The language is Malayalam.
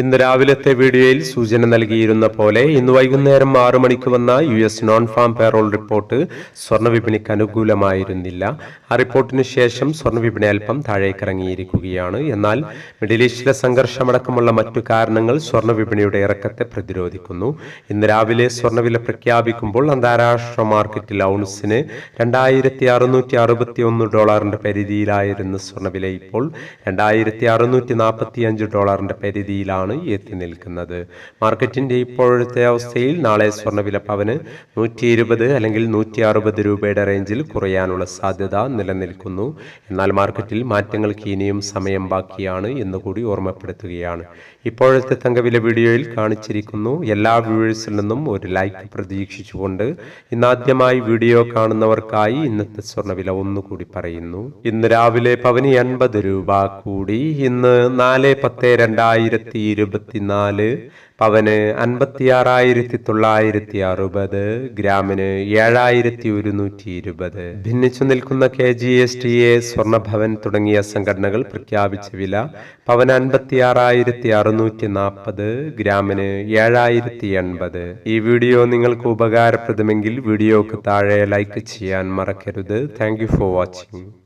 ഇന്ന് രാവിലത്തെ വീഡിയോയിൽ സൂചന നൽകിയിരുന്ന പോലെ ഇന്ന് വൈകുന്നേരം ആറു മണിക്ക് വന്ന U S non farm payroll report സ്വർണവിപണിക്ക് അനുകൂലമായിരുന്നില്ല. ആ റിപ്പോർട്ടിന് ശേഷം സ്വർണവിപണി അല്പം താഴേക്കിറങ്ങിയിരിക്കുകയാണ്. എന്നാൽ മിഡിൽ ഈസ്റ്റിലെ സംഘർഷമടക്കമുള്ള മറ്റു കാരണങ്ങൾ സ്വർണവിപണിയുടെ ഇറക്കത്തെ പ്രതിരോധിക്കുന്നു. ഇന്ന് രാവിലെ സ്വർണവില പ്രഖ്യാപിക്കുമ്പോൾ അന്താരാഷ്ട്ര മാർക്കറ്റിൽ ഔൺസിന് രണ്ടായിരത്തി അറുന്നൂറ്റി അറുപത്തി ഒന്ന് ഡോളറിന്റെ പരിധിയിലായിരുന്ന സ്വർണവില ഇപ്പോൾ രണ്ടായിരത്തി അറുന്നൂറ്റി നാൽപ്പത്തി അഞ്ച് ഡോളറിന്റെ പരിധിയിലാണ്. എത്തി നിൽക്കുന്നത്. മാർക്കറ്റിന്റെ ഇപ്പോഴത്തെ അവസ്ഥയിൽ നാളെ സ്വർണവില പവന് നൂറ്റി ഇരുപത് അല്ലെങ്കിൽ നൂറ്റി അറുപത് രൂപയുടെ റേഞ്ചിൽ കുറയാനുള്ള സാധ്യത നിലനിൽക്കുന്നു. എന്നാൽ മാർക്കറ്റിൽ മാറ്റങ്ങൾക്ക് ഇനിയും സമയം ബാക്കിയാണ് എന്ന് കൂടി ഓർമ്മപ്പെടുത്തുകയാണ്. ഇപ്പോഴത്തെ തങ്കവില വീഡിയോയിൽ കാണിച്ചിരിക്കുന്നു. എല്ലാ വ്യൂവേഴ്സിൽ നിന്നും ഒരു ലൈക്ക് പ്രതീക്ഷിച്ചുകൊണ്ട് ഇന്നാദ്യമായി വീഡിയോ കാണുന്നവർക്കായി ഇന്നത്തെ സ്വർണവില ഒന്നുകൂടി പറയുന്നു. ഇന്ന് രാവിലെ പവന് എൺപത് രൂപ കൂടി. ഇന്ന് നാല് പത്ത് രണ്ടായിരത്തി ഇരുപത്തിനാല് പവന് അൻപത്തി ആറായിരത്തി തൊള്ളായിരത്തി അറുപത് ഗ്രാമിന് ഏഴായിരത്തി ഒരുന്നൂറ്റി ഇരുപത് ഭിന്നിച്ചു നിൽക്കുന്ന K G S T A Swarnabhavan തുടങ്ങിയ സംഘടനകൾ പ്രഖ്യാപിച്ച വില പവന് അൻപത്തി ആറായിരത്തി അറുന്നൂറ്റി നാൽപ്പത് ഗ്രാമിന് ഏഴായിരത്തി എൺപത് ഈ വീഡിയോ നിങ്ങൾക്ക് ഉപകാരപ്രദമെങ്കിൽ വീഡിയോക്ക് താഴെ ലൈക്ക് ചെയ്യാൻ മറക്കരുത്. Thank for watching.